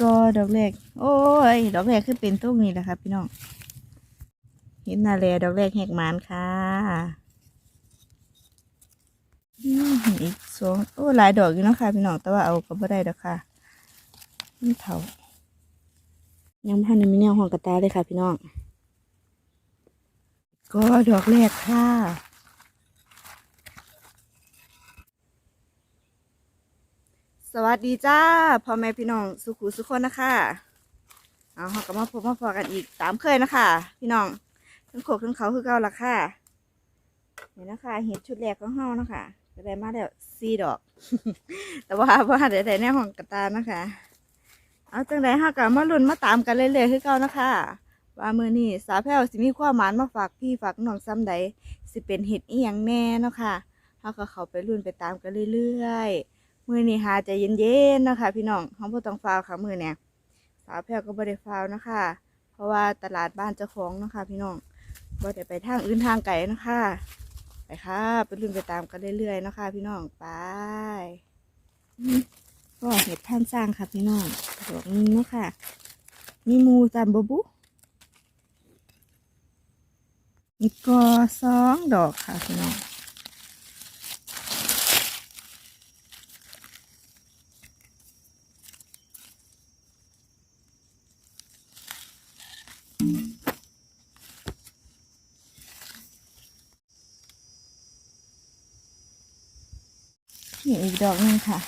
กอดอกแรก โอ้ย ดอกแรกคือเป็นตุ้งนี่แหละครับพี่น้อง เห็นนาแลดอกแรกแหกหมานค่ะอืมอีกสองโอ้หลายดอกอยู่เนาะค่ะพี่น้องแต่ว่าเอาก็บ่ได้ดอกค่ะนี่เถายังพันในมิเนียห้องกระตาเลยค่ะพี่น้อง ก็ดอกแรกค่ะ สวัสดีจ้าพ่อแม่พี่น้องสุขุสุขคนนะคะเอาเขาก็มาพบมาพอกันอีกตามเคยนะคะ พี่น้องทั้งโขกทั้งเขาคือเก่าละค่ะเห็นนะคะเห็ดชุดแรกของเฮานะคะก็ได้มาแล้วสี่ดอก แต่ว่าว่าเดี๋ยวได้ในห้องกระตานะคะ เอาจังไดเฮาก็มาลุ้นมาตามกันเรื่อยๆคือเก่านะคะ ว่ามือนี้สาวแพ้วสิมีความหมานมาฝากพี่ฝากน้องซ้ำใดสิเป็นเห็ดอีหยังแน่เนาะค่ะเฮาก็เข้าไปลุ้นไปตามกันเรื่อยๆ มือนี้หาใจเย็นๆนะคะพี่น้องเขาบ่ต้องฟาวค่ะมือเนี่ยสาวแพรก็บ่ได้ฟาวนะคะ เพราะว่าตลาดบ้านเจ้าของนะคะพี่น้องบ่ได้ไปทางอื่นทางไกลนะคะไปค่ะไปรุ่นไปตามกันเรื่อยๆนะคะพี่น้องไปก็เห็ดท่านสร้างค่ะพี่น้องดอกนี้นะค่ะมีมูจำบบุอีกก็สองดอกค่ะพี่น้อง นี่อีกดอกนึงค่ะ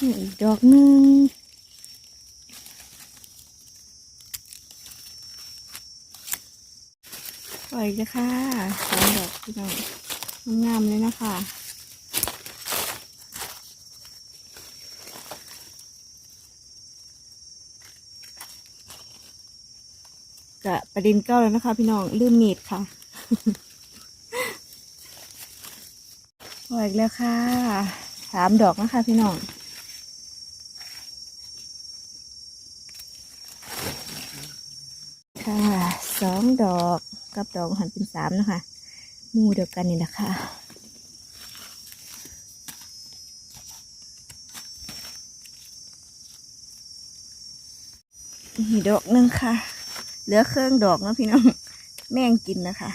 นี่อีกดอกนึงปล่อยเลยค่ะสองดอกพี่น้องงามเลยนะคะ ประเด็นเก้าแล้วนะคะ พี่น้องลืมมีดค่ะปล่อยอีกแล้วค่ะสามดอกนะคะ พี่น้องค่ะสองดอกกับดอกหันเป็นสามนะคะมูเดียวกันนี่แหละค่ะอีกดอกหนึ่งค่ะ เหลือเครื่องดอกนะพี่น้อง แม่งกินนะคะ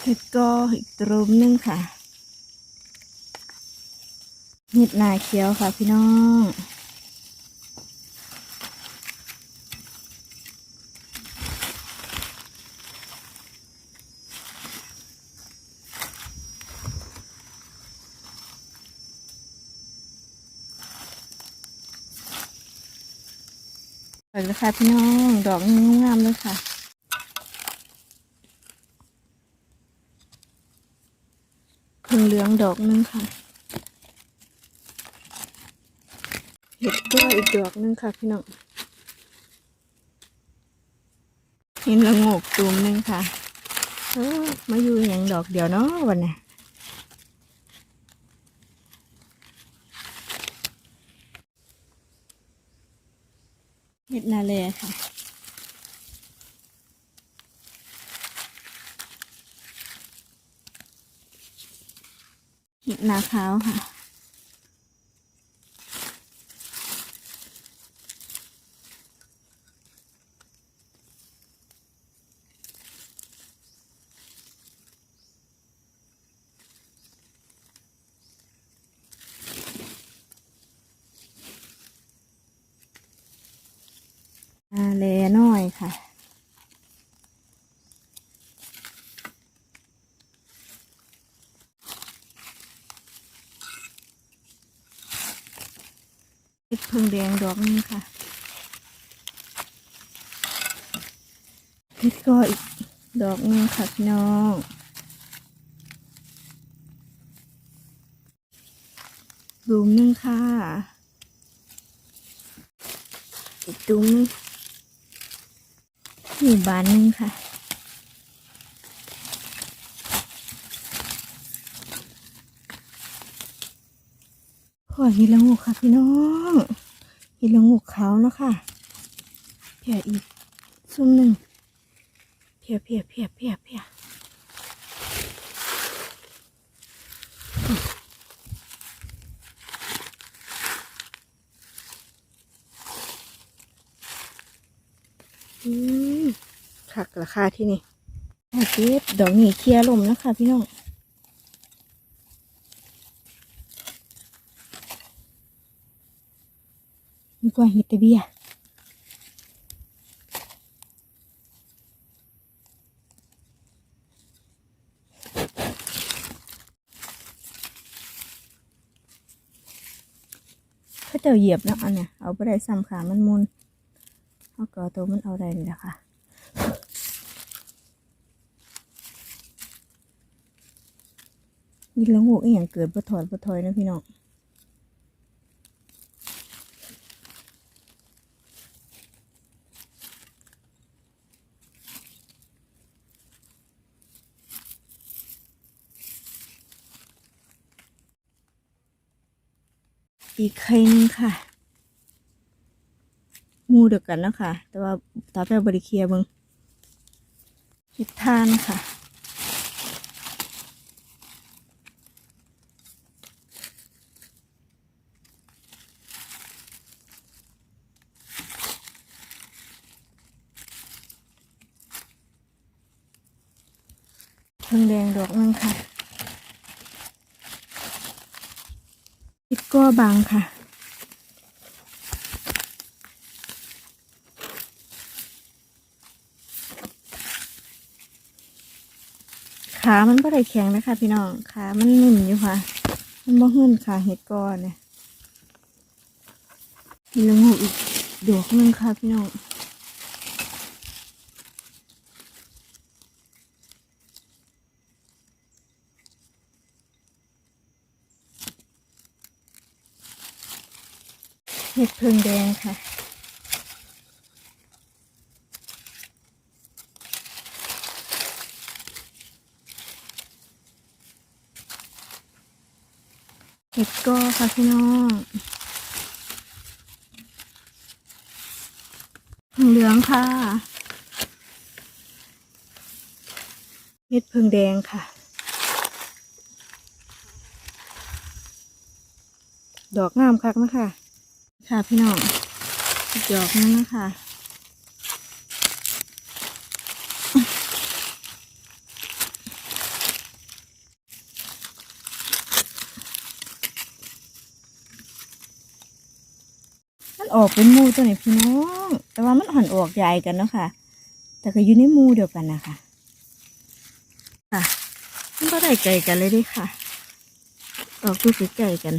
เห็ดก็อีกตรุมหนึงค่ะเห็ดนาเขียวค่ะพี่น้อง เลยค่ะพี่น้อง ดอกงามเลยค่ะเพิ่งเหลืองดอกหนึงค่ะเห็ดก็อีกดอกหนึงค่ะพี่น้องเห็นละงกตูมหนึงค่ะ เออมาอยู่อย่างดอกเดียวเนาะวันนี้ เห็ดนาเลค่ะเห็ดนาขาวค่ะ นาเลน้อยค่ะเห็ดพิ่งแดงดอกหนึงค่ะเห็ดก็อีกดอกหนึงค่ะพี่น้องดูมหนึงค่ะ อีกตุ้มนึง อยู่บานนึงค่ะ ขอยีละงูค่ะพี่น้องยีละงูขาวนะค่ะเพียอีกซุ่มหนึ่งเพียเพียเพียเพียเพียอืม คักราคาที่นี่โอเคดอกนี้เคลียร์ลมนะคะพี่น้องมีกว่าฮิตเบียเขาเจ้าเหยียบเนาะอันเนี้ยเอาไปได้ซ้ำขามันมุนเอาก็เอาตัวมันเอาได้นี่แหละค่ะ ยินละงูอีหยังเกิดบ่ถอดบ่ถอยนะพี่น้องอีกไข่นึงค่ะ มูเดียวกันแล้วค่ะ แต่ว่าตาแป้วบริเคียบิงเห็ดทานค่ะ เพิ่งแดงดอกนึงค่ะอิด ก็บางค่ะ ขามันก็ได้แข็งนะคะพี่น้องขามันนุ่มอยู่ค่ะ มันบ่หื่นค่ะเห็ดก้อนเนี่ยมีละงูอีกดอกนึงค่ะพี่น้อง ห็ดเพิงแดงค่ะ เห็ดก็ค่ะพี่น้องเหลืองค่ะ เห็ดเพิงแดงค่ะดอกงามคักนะคะ ค่ะพี่น้องอีกดอกนึงนะคะมันออกเป็นมูตัวไหนพี่น้อง แต่ว่ามันหันออกใหญ่กันเนาะค่ะ แต่ก็อยู่ในมูเดียวกันนะคะค่ะมันก็ได้ไก่กันเลยดิค่ะ ออกดูไก่กัน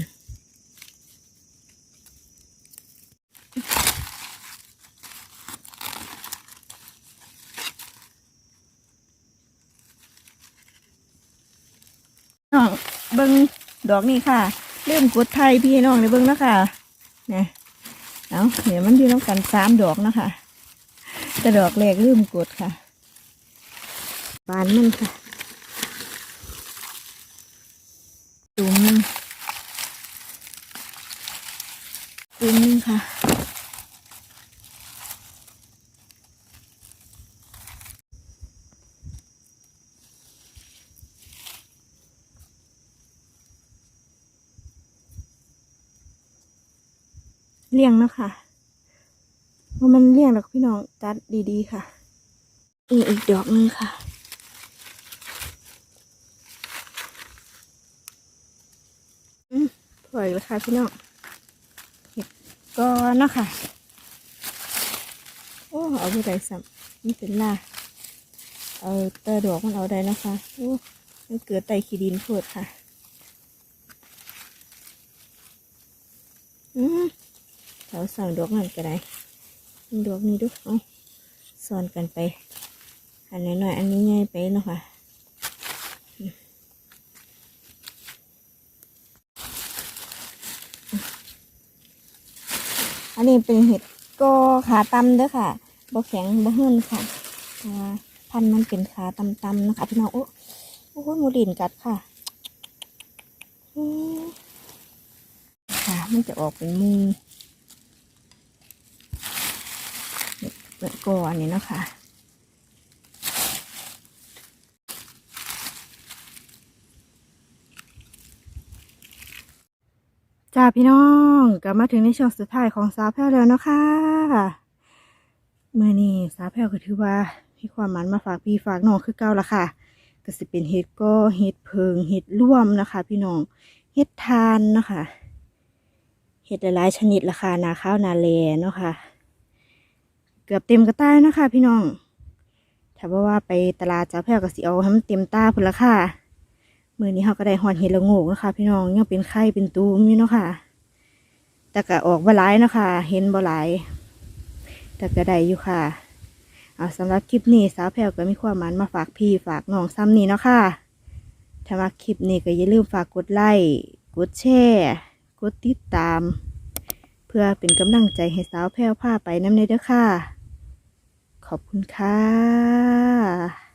น้อง เบิ้งดอกนี่ค่ะเริ่มกดไทยพี่น้องในเบิ้งแล้วค่ะนี่เอาเดี๋ยวมันอยู่น้ำกันสามดอกนะคะแต่ดอกแรกลืมกดค่ะบานมันค่ะตุ่มนึงตุ่มนึงค่ะ เลี้ยงเนาะคะว่ามันเลี้ยงหรอกพี่น้องตัดดีๆค่ะอีกอีกดอกหนึงค่ะ อืมสวยเลยค่ะพี่น้องเห็ดก็นะค่ะ โอ้เอาไปได้สัมนี่เป็นล่าเอาเตอดอกมันเอาได้นะคะโอ้มันเกิดไตขี้ดินโพดค่ะ อืม เราสั่งดอกนั่นก็ได้ดอกนี้ดูเอาซ้อนกันไป อันน้อยๆอันนี้ง่ายไปเนาะค่ะอันนี้เป็นเห็ดก็ขาตำเด้อค่ะบ่แข็งบ่หื้นค่ะพันธุ์มันเป็นขาตำๆนะคะพี่น้องโอ้โอ้โหหมูดินกัดค่ะอืมค่ะ มันจะออกเป็นมู เปิดก่อนนี่นะคะจ้าพี่น้องกลับมาถึงในช่วงสุดท้ายของสาวแพ้วแล้วนะคะเมื่อนี้สาวแพรวก็ถือว่ามีความมันมาฝากพี่ฝากน้องคือเก่าละค่ะก็สิเป็นเห็ดก็เห็ดเพิงเห็ดร่วมนะคะ พี่น้องเห็ดทานนะคะเห็ดหลายชนิดราคานาข้าวนาแลเนาะค่ะ เกือบเต็มกระต้ายนะคะ พี่น้อง ถ้าว่าว่าไปตลาดจ้าแพรวก็สิเอาให้มันเต็มตาพุ่นละค่ะมือนี้เขาก็ได้หอนเห็ดละโงกนะคะ พี่น้องยังเป็นไข่เป็นตูมอยู่เนาะค่ะ แต่ก็ออกบ่หลายนะคะ เห็นบ่หลาย แต่ก็ได้อยู่ค่ะ เอาสำหรับคลิปนี้สาวแพรวก็มีความหมันมาฝากพี่ฝากน้องซ้ำนี้เนาะค่ะถ้ามาคลิปนี้ก็อย่าลืมฝากกดไลค์กดแชร์กดติดตาม เพื่อเป็นกำลังใจให้สาวแพรวพาไปน้ำในเด้อค่ะ ขอบคุณค่ะ